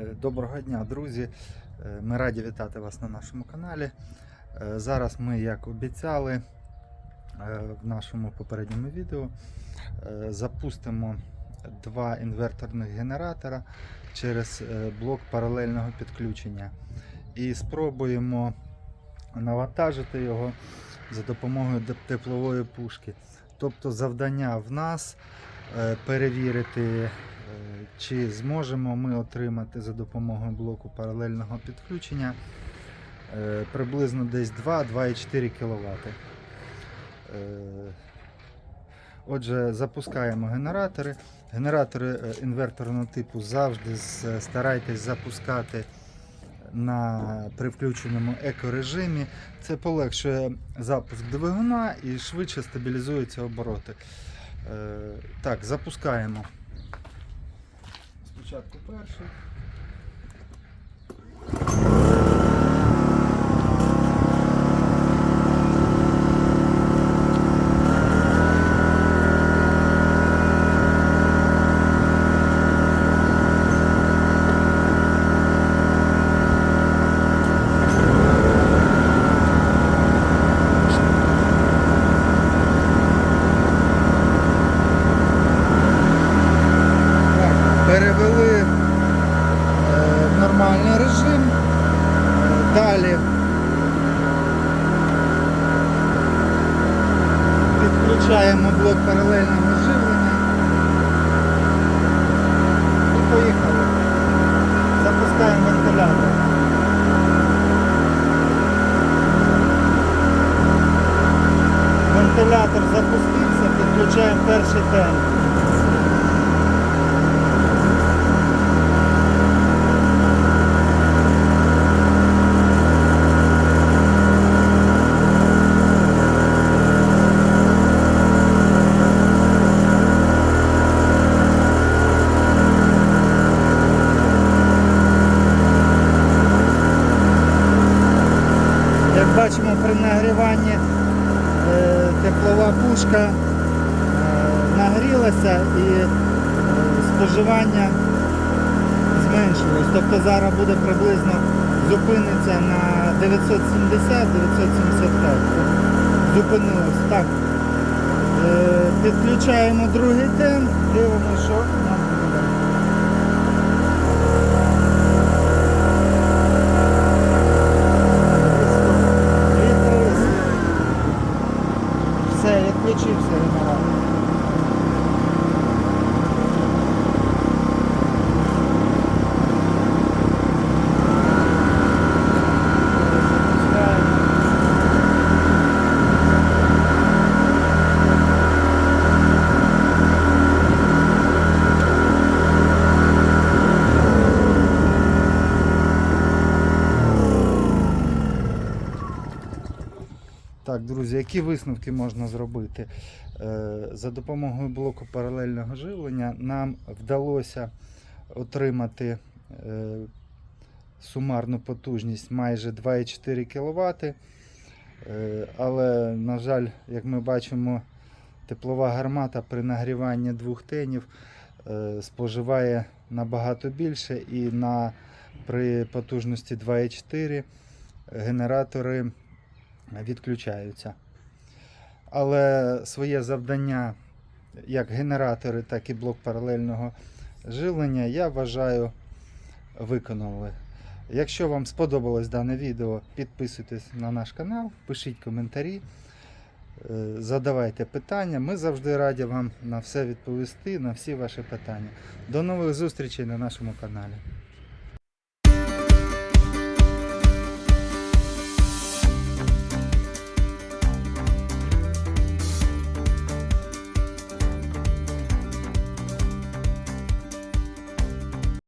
Е, Доброго дня, друзі! Е, Ми раді вітати вас на нашому каналі. Е, Зараз ми, як обіцяли в нашому попередньому відео, запустимо два інверторних генератора через блок паралельного підключення і спробуємо навантажити його за допомогою теплової пушки. Тобто завдання в нас перевірити, чи зможемо ми отримати за допомогою блоку паралельного підключення е, приблизно десь 2-2,4 кВт. Отже, запускаємо генератори. Генератори е, інверторного типу завжди старайтесь запускати на при включеному екорежимі. Це полегшує запуск двигуна і швидше стабілізуються обороти. Е, так, запускаємо. Спочатку перший. Так, перевели е, в нормальний режим. Далі підключаємо блок паралельного живлення. І поїхали. Запускаємо вентилятор. Вентилятор запустився, підключаємо перший тен. Як бачимо, при нагріванні е, теплова пушка е, нагрілася і е, споживання зменшилось. Тобто зараз буде приблизно зупиниться на 970-975. Зупинилось. Так. Підключаємо другий тен, дивимося, що Bye. Так, друзі, які висновки можна зробити? Е, За допомогою блоку паралельного живлення нам вдалося отримати е, сумарну потужність майже 2,4 кВт. Але, на жаль, як ми бачимо, теплова гармата при нагріванні двох тенів е, споживає набагато більше і на, при потужності 2,4 генератори відключаються. Але своє завдання, як генератори, так і блок паралельного живлення, я вважаю, виконали. Якщо вам сподобалось дане відео, підписуйтесь на наш канал, пишіть коментарі, е, задавайте питання. Ми завжди раді вам на все відповісти, на всі ваші питання. До нових зустрічей на нашому каналі.